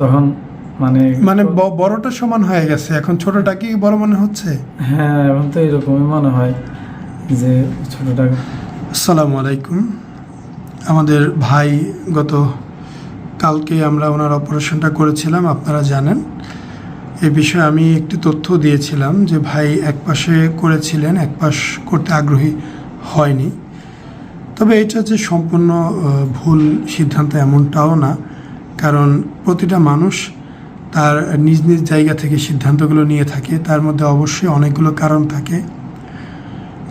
তখন মানে মানে বড়টা সমান হয়ে গেছে। এখন ছোটটা কি বড় মনে হচ্ছে? হ্যাঁ এখন তো এরকমই মনে হয় যে ছোটটা আসসালামু আলাইকুম। আমাদের ভাই গত কালকে আমরা ওনার অপারেশনটা করেছিলাম আপনারা জানেন। এ বিষয়ে আমি একটি তথ্য দিয়েছিলাম যে ভাই এক পাশে করেছিলেন এক পাশ করতে আগ্রহী হয়নি। তবে এটা যে সম্পূর্ণ ভুল সিদ্ধান্ত এমনটাও না। কারণ প্রতিটা মানুষ তার নিজ নিজ জায়গা থেকে সিদ্ধান্তগুলো নিয়ে থাকে, তার মধ্যে অবশ্যই অনেকগুলো কারণ থাকে।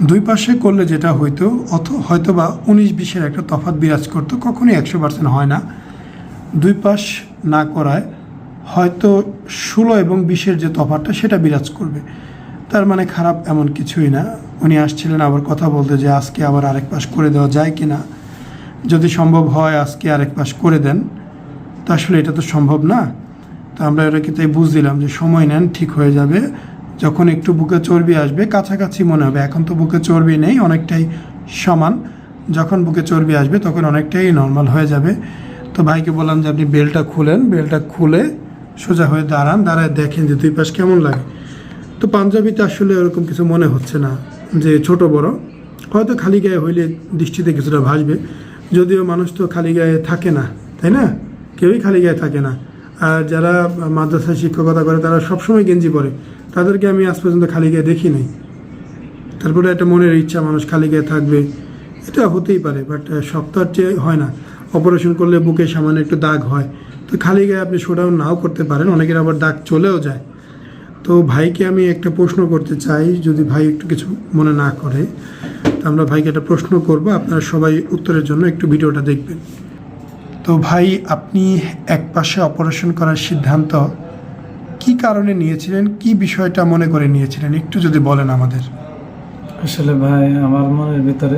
দুই পাশে করলে যেটা হইতো, অথ হয়তো বা উনিশ বিশের একটা তফাৎ বিরাজ করতো, কখনোই একশো পার্সেন্ট হয় না। দুই পাশ না করায় হয়তো ষোলো এবং বিশের যে তফাৎটা, সেটা বিরাজ করবে। তার মানে খারাপ এমন কিছুই না। উনি আসছিলেন আবার কথা বলতে যে আজকে আবার আরেক পাশ করে দেওয়া যায় কি না যদি সম্ভব হয়, আজকে আরেক পাশ করে দেন। আসলে এটা তো সম্ভব না। তো আমরা এটাকে তাই বুঝ দিলাম যে সময় নেন, ঠিক হয়ে যাবে। যখন একটু বুকে চর্বি আসবে, কাছাকাছি মনে হবে। এখন তো বুকে চর্বি নেই, অনেকটাই সমান। যখন বুকে চর্বি আসবে, তখন অনেকটাই নর্মাল হয়ে যাবে। তো ভাইকে বললাম যে আপনি বেলটা খুলেন। বেলটা খুলে সোজা হয়ে দাঁড়ান। দাঁড়ায় দেখেন যে দুই পাশ কেমন লাগে। তো পাঞ্জাবিতে আসলে ওরকম কিছু মনে হচ্ছে না যে ছোট, বড়। হয়তো খালি গায়ে হইলে দৃষ্টিতে কিছুটা ভাসবে। যদিও মানুষ তো খালি গায়ে থাকে না, তাই না? কেউই খালি গায়ে থাকে না। আর যারা মাদ্রাসায় শিক্ষকতা করে, তারা সবসময় গেঞ্জি পরে। তাদেরকে আমি আজ পর্যন্ত খালি গায়ে দেখি নাই। তারপরে একটা মনের ইচ্ছা, মানুষ খালি গায়ে থাকবে। এটা হতেই পারে বাট সপ্তাহ চেয়ে হয় না। অপারেশন করলে বুকে সামান্য একটু দাগ হয়। তো খালি গায়ে আপনি শোডাউন নাও করতে পারেন, অনেকের আবার দাগ চলেও যায়। তো ভাইকে আমি একটা প্রশ্ন করতে চাই, যদি ভাই একটু কিছু মনে না করে, তো আমরা ভাইকে একটা প্রশ্ন করব। আপনারা সবাই উত্তরের জন্য একটু ভিডিওটা দেখবেন। তো ভাই আপনি এক পাশে অপারেশন করার সিদ্ধান্ত কি কারণে নিয়েছিলেন? কি বিষয়টা মনে করে নিয়েছিলেন? একটু যদি বলেন আমাদের। আসলে ভাই আমার মনের ভিতরে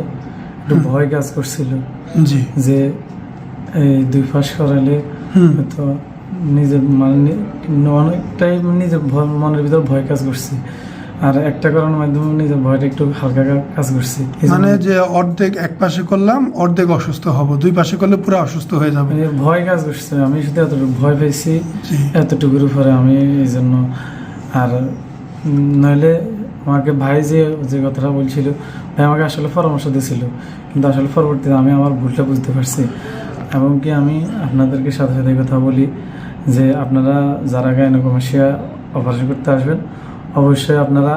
একটু ভয় কাজ করছিল জি। যে এই দুই ফাঁস করালে হয়তো নিজের মানে অনেকটাই নিজের মনের ভিতরে ভয় কাজ করছি। আর একটা করার মাধ্যমে নিজের ভয়টা একটু হালকা কাজ করছি। মানে যে অর্ধেক এক পাশে করলাম অর্ধেক অসুস্থ হব। দুই পাশে করলে পুরো অসুস্থ হয়ে যাবে। ভয় কাজ করছে আমি শুধু এতটুকু ভয় পেয়েছি এতটুকুর উপরে আমি এই জন্য। আর নইলে আমাকে ভাই যে যে কথাটা বলছিল ভাই আমাকে আসলে পরামর্শ দিয়েছিল কিন্তু আসলে পরবর্তীতে আমি আমার ভুলটা বুঝতে পারছি। এবং কি আমি আপনাদেরকে সাথে সাথে কথা বলি যে আপনারা যারা গাইনোকমাসিয়া অপারেশন করতে আসবেন অবশ্যই আপনারা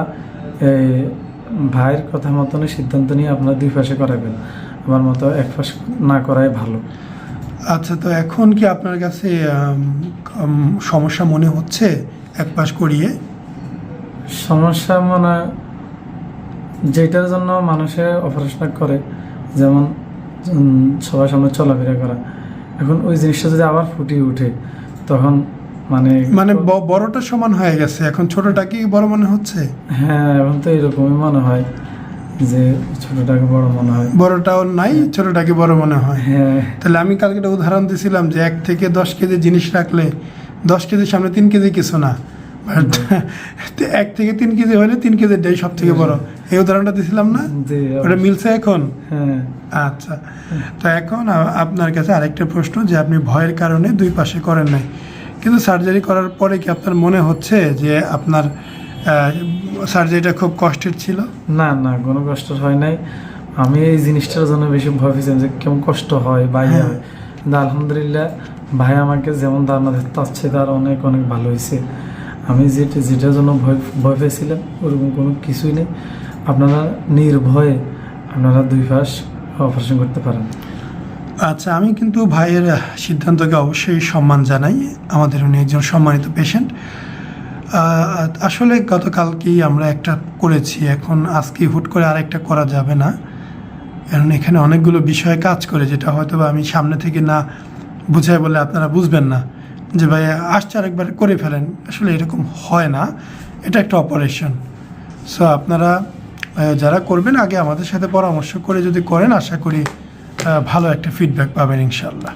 এই ভাইয়ের কথা মতনই সিদ্ধান্ত নিয়ে আপনারা দুই পাশে করাবেন। আমার মতো এক পাশ না করাই ভালো। আচ্ছা তো এখন কি আপনার কাছে সমস্যা মনে হচ্ছে এক পাশ করিয়ে? সমস্যা মানে যেটার জন্য মানুষে অপারেশন করে যেমন সবার সামনে চলাফেরা করা। এখন ওই জিনিসটা যদি আবার ফুটিয়ে উঠে তখন মানে মানে বড়টা সমান হয়ে গেছে এখন ছোটটা কি বড় মনে হচ্ছে? হ্যাঁ এখন তো এরকমই মনে হয় যে ছোটটাকে বড় মনে হয়। বড়টাও নাই ছোটটাকে বড় মনে হয়। হ্যাঁ। তাহলে আমি কালকে একটা উদাহরণ দিছিলাম যে এক থেকে দশ কেজি জিনিস রাখলে দশ কেজির সামনে তিন কেজি কিছু না But এক থেকে তিন কেজি হলে তিন কেজিটাই সব থেকে বড়। এই উদাহরণটা দিছিলাম না? ওটা মিলছে এখন? হ্যাঁ। আচ্ছা। তো এখন আপনার কাছে আরেকটা প্রশ্ন যে আপনি ভয়ের কারণে দুই পাশে করেন নাই। কিন্তু সার্জারি করার পরে কি আপনার মনে হচ্ছে যে আপনার সার্জারিটা খুব কষ্টের ছিল? না না কোনো কষ্ট হয় নাই। আমি এই জিনিসটার জন্য বেশি ভয় পেয়েছিলাম যে কেমন কষ্ট হয় বা ইয়ে হ্যাঁ। হয়। কিন্তু আলহামদুলিল্লাহ ভাই আমাকে যেমন ধারণা চেয়ে তার অনেক অনেক ভালো হয়েছে। আমি যেটা যেটার জন্য ভয় ভয় পেয়েছিলাম ওরকম কোনো কিছুই নেই। আপনারা নির্ভয়ে আপনারা দুই পাশ অপারেশন করতে পারেন। আচ্ছা আমি কিন্তু ভাইয়ের সিদ্ধান্তকে অবশ্যই সম্মান জানাই। আমাদের উনি একজন সম্মানিত পেশেন্ট আসলে গতকালকেই আমরা একটা করেছি, এখন আজকে হুট করে আরেকটা করা যাবে না। কারণ এখানে অনেকগুলো বিষয় কাজ করে, যেটা হয়তো আমি সামনে থেকে না বুঝাই বলে আপনারা বুঝবেন না। যে ভাই, আসছে আরেকবার করে ফেলেন, আসলে এরকম হয় না। এটা একটা অপারেশন সো আপনারা যারা করবেন, আগে আমাদের সাথে পরামর্শ করে যদি করেন, আশা করি ভালো একটা ফিডব্যাক পাবেন ইনশাল্লাহ